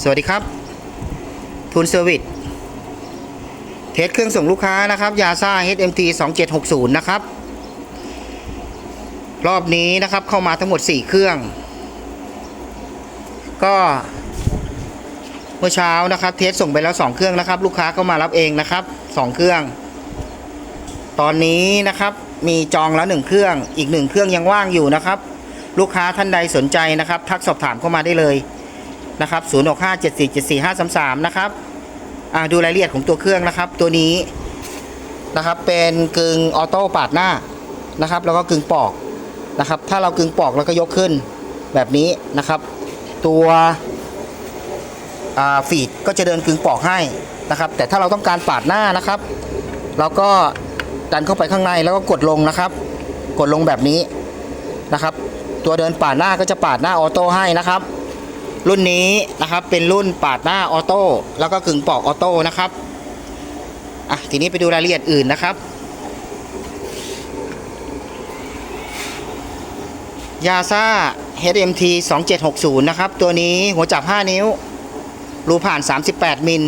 สวัสดีครับทูนเซอร์วิสเทสเครื่องส่งลูกค้านะครับ ยาซ่า HMT 2760 นะครับ รอบนี้นะครับเข้ามาทั้งหมด 4 เครื่อง ก็เมื่อเช้านะครับ เทสส่งไปแล้ว 2 เครื่องนะครับ ลูกค้าก็มารับเองนะครับ 2 เครื่อง ตอนนี้นะครับมีจองแล้ว 1 เครื่อง อีก 1 เครื่องยังว่างอยู่นะครับ ลูกค้าท่านใดสนใจนะครับ ทักสอบถามเข้ามาได้เลย นะครับ0 6 5 7 4 7 4 5 3 3นะครับอ่าดูรายละเอียดของตัวเครื่องนะครับ ตัวนี้นะครับเป็นกึ่งออโต้ปาดหน้านะครับ แล้วก็กึ่งปอกนะครับ ถ้าเรากึ่งปอกแล้วก็ยกขึ้นแบบนี้นะครับ ตัวอ่าฟีดก็จะเดินกึ่งปอกให้นะครับ แต่ถ้าเราต้องการปาดหน้านะครับ เราก็ดันเข้าไปข้างในแล้วก็กดลงนะครับ กดลงแบบนี้นะครับ ตัวเดินปาดหน้าก็จะปาดหน้าออโต้ให้นะครับ รุ่นนี้นะครับเป็นรุ่นปาดหน้าออโต้แล้วก็กึ่งปอกออโต้นะครับอะทีนี้ไปดูรายละเอียดอื่นนะครับ ยาซ่า HMT 2760 นะครับ ตัวนี้หัวจับ 5 นิ้ว รูผ่าน 38 มิล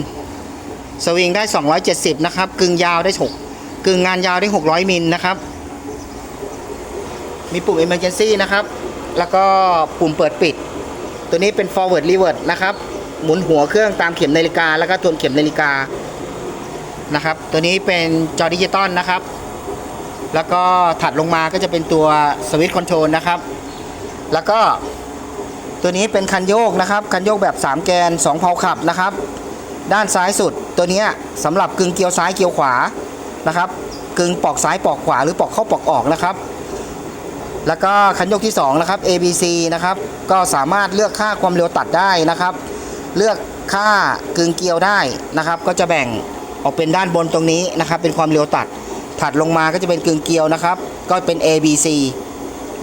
สวิงได้ 270 นะครับ กึ่งยาวได้ 6 กึ่งงานยาวได้ 600 มิลนะครับ มีปุ่ม Emergency นะครับ แล้วก็ปุ่มเปิดปิด ตัวนี้เป็น forward reverse นะครับ หมุนหัวเครื่องตามเข็มนาฬิกา แล้วก็ทวนเข็มนาฬิกานะครับ ตัวนี้เป็นจอดิจิตอลนะครับ แล้วก็ถัดลงมาก็จะเป็นตัวสวิตช์คอนโทรลนะครับ แล้วก็ตัวนี้เป็นคันโยกนะครับ คันโยกแบบ 3 แกน 2 เพาขับนะครับ ด้านซ้ายสุดตัวนี้สำหรับกึ่งเกียวซ้ายเกียวขวานะครับ กึ่งปอกซ้ายปอกขวาหรือปอกเข้าปอกออกนะครับ แล้วก็คันโยกที่2นะครับ ABC นะครับก็สามารถเลือกค่าความเร็วตัดได้นะครับ เลือกค่ากึ่งเกียวได้นะครับ ก็จะแบ่งออกเป็นด้านบนตรงนี้นะครับ เป็นความเร็วตัด ถัดลงมาก็จะเป็นกึ่งเกียวนะครับ ก็เป็น ABC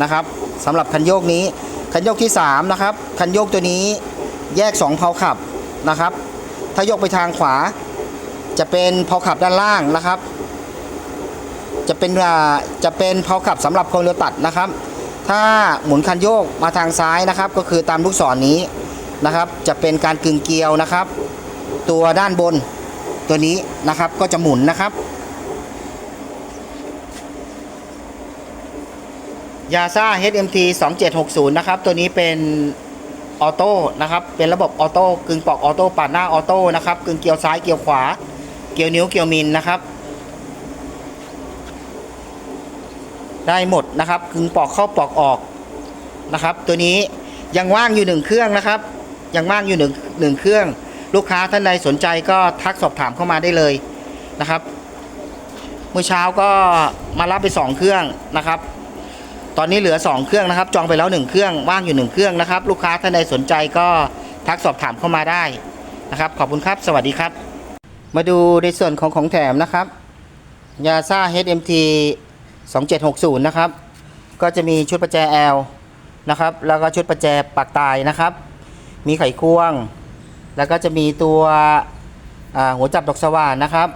นะครับสำหรับคันโยกนี้ คันโยกที่3นะครับคันโยกตัวนี้แยก 2 เพาขับนะครับ ถ้ายกไปทางขวาจะเป็นเพาขับด้านล่างนะครับ จะเป็นอ่าจะเป็นเพาขับสำหรับความเร็วตัดนะครับ ถ้าหมุนคันโยกมาทางซ้ายนะครับ ก็คือตามลูกศรนนี้นะครับ จะเป็นการกึ่งเกลียวนะครับ ตัวด้านบนตัวนี้นะครับก็จะหมุนนะครับยาซ่า HMT 2760 นะครับ ตัวนี้เป็นออโต้นะครับ เป็นระบบออโต้กึ่งปอกออโต้ปาดหน้าออโต้นะครับ กึ่งเกลียวซ้ายเกลียวขวา เกลียวนิ้วเกลียวมิลนะครับ ได้หมดนะครับกึ่งปอกเข้าปอกออกนะครับ ตัวนี้ยังว่างอยู่หนึ่งเครื่องนะครับ ยังว่างอยู่หนึ่งหนึ่งเครื่อง ลูกค้าท่านใดสนใจก็ทักสอบถามเข้ามาได้เลยนะครับเมื่อเช้าก็มารับไปสองเครื่องนะครับ ตอนนี้เหลือสองเครื่องนะครับ จองไปแล้วหนึ่งเครื่องว่างอยู่หนึ่งเครื่องนะครับ ลูกค้าท่านใดสนใจก็ทักสอบถามเข้ามาได้นะครับ ขอบคุณครับ สวัสดีครับ มาดูในส่วนของของแถมนะครับ ยาซ่า HMT 2760 นะครับ ก็จะมีชุดประแจ L นะครับ แล้วก็ชุดประแจปากตายนะครับ มีไขควง แล้วก็จะมีตัวหัวจับดอกสว่านนะครับ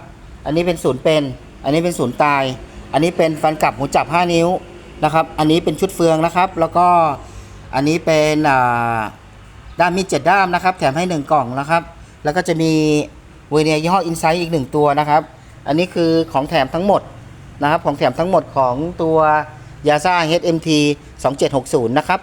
อันนี้เป็นศูนย์เป็น อันนี้เป็นศูนย์ตาย อันนี้เป็นฟันกลับหัวจับ 5 นิ้วนะครับ อันนี้เป็นชุดเฟืองนะครับ แล้วก็อันนี้เป็นด้ามมีดเจ็ดด้ามนะครับ แถมให้ 1 กล่องนะครับ แล้วก็จะมีเวเนียยี่ห้ออินไซต์อีก 1 ตัวนะครับ อันนี้คือของแถมทั้งหมด นะครับของแถมทั้งหมดของตัวยาซ่า HMT 2760 นะครับ